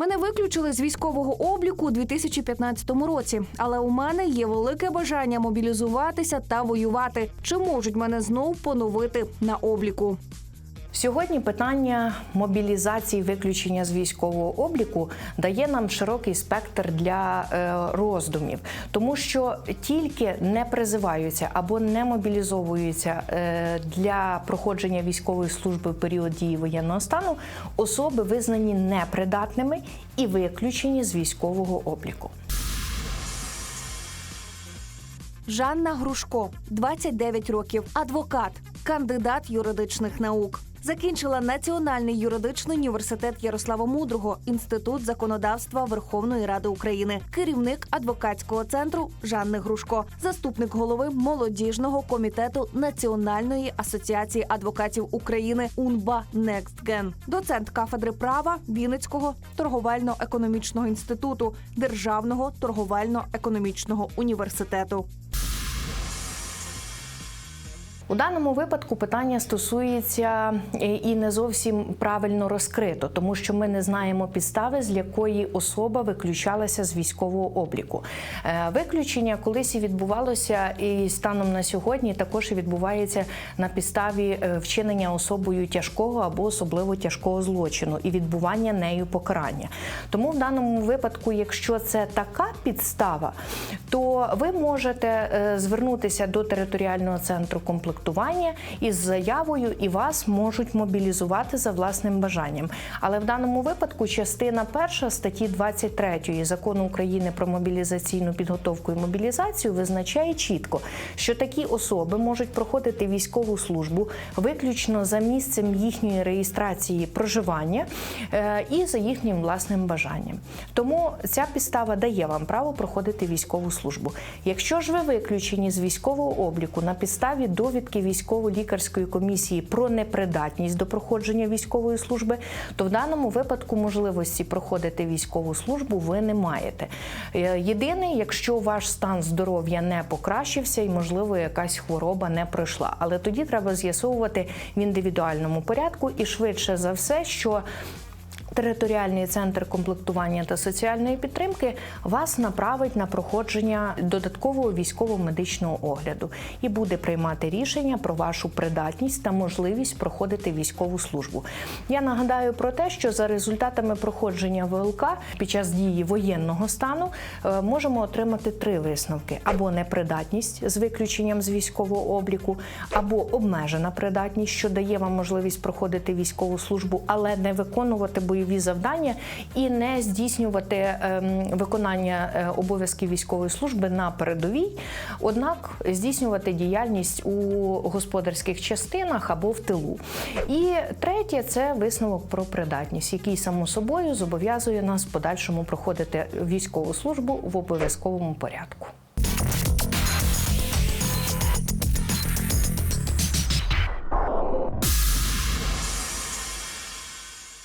Мене виключили з військового обліку у 2015 році, але у мене є велике бажання мобілізуватися та воювати. Чи можуть мене знов поновити на обліку? Сьогодні питання мобілізації виключення з військового обліку дає нам широкий спектр для е, роздумів, тому що тільки не призиваються або не мобілізовуються е, для проходження військової служби в період дії воєнного стану особи визнані непридатними і виключені з військового обліку. Жанна Грушко, 29 років, адвокат, кандидат юридичних наук. Закінчила Національний юридичний університет Ярослава Мудрого, інститут законодавства Верховної Ради України, керівник адвокатського центру Жанни Грушко, заступник голови молодіжного комітету Національної асоціації адвокатів України УНБА «Некстген», доцент кафедри права Вінницького торговельно-економічного інституту Державного торговельно-економічного університету. У даному випадку питання стосується е, і не зовсім правильно розкрито, тому що ми не знаємо підстави, з якої особа виключалася з військового обліку. Е, Виключення колись і відбувалося, і станом на сьогодні також і відбувається на підставі е, вчинення особою тяжкого або особливо тяжкого злочину і відбування нею покарання. Тому в даному випадку, якщо це така підстава, то ви можете звернутися до територіального центру комплектування із заявою, і вас можуть мобілізувати за власним бажанням. Але в даному випадку частина перша статті 23 закону України про мобілізаційну підготовку і мобілізацію визначає чітко, що такі особи можуть проходити військову службу виключно за місцем їхньої реєстрації проживання е, і за їхнім власним бажанням. Тому ця підстава дає вам право проходити військову службу. Якщо ж ви виключені з військового обліку на підставі довідки військово-лікарської комісії про непридатність до проходження військової служби, то в даному випадку можливості проходити військову службу ви не маєте. Е, Єдине, якщо ваш стан здоров'я не покращився і, можливо, якась хвороба не пройшла. Але тоді треба з'ясовувати в індивідуальному порядку і швидше за все, що Територіальний центр комплектування та соціальної підтримки вас направить на проходження додаткового військово-медичного огляду і буде приймати рішення про вашу придатність та можливість проходити військову службу. Я нагадаю про те, що за результатами проходження ВЛК під час дії воєнного стану е, можемо отримати три висновки: або непридатність з виключенням з військового обліку, або обмежена придатність, що дає вам можливість проходити військову службу, але не виконувати бойові завдання і не здійснювати ем, виконання е, обов'язків військової служби на передовій, однак здійснювати діяльність у господарських частинах або в тилу. І третє це висновок про придатність, який само собою зобов'язує нас в подальшому проходити військову службу в обов'язковому порядку.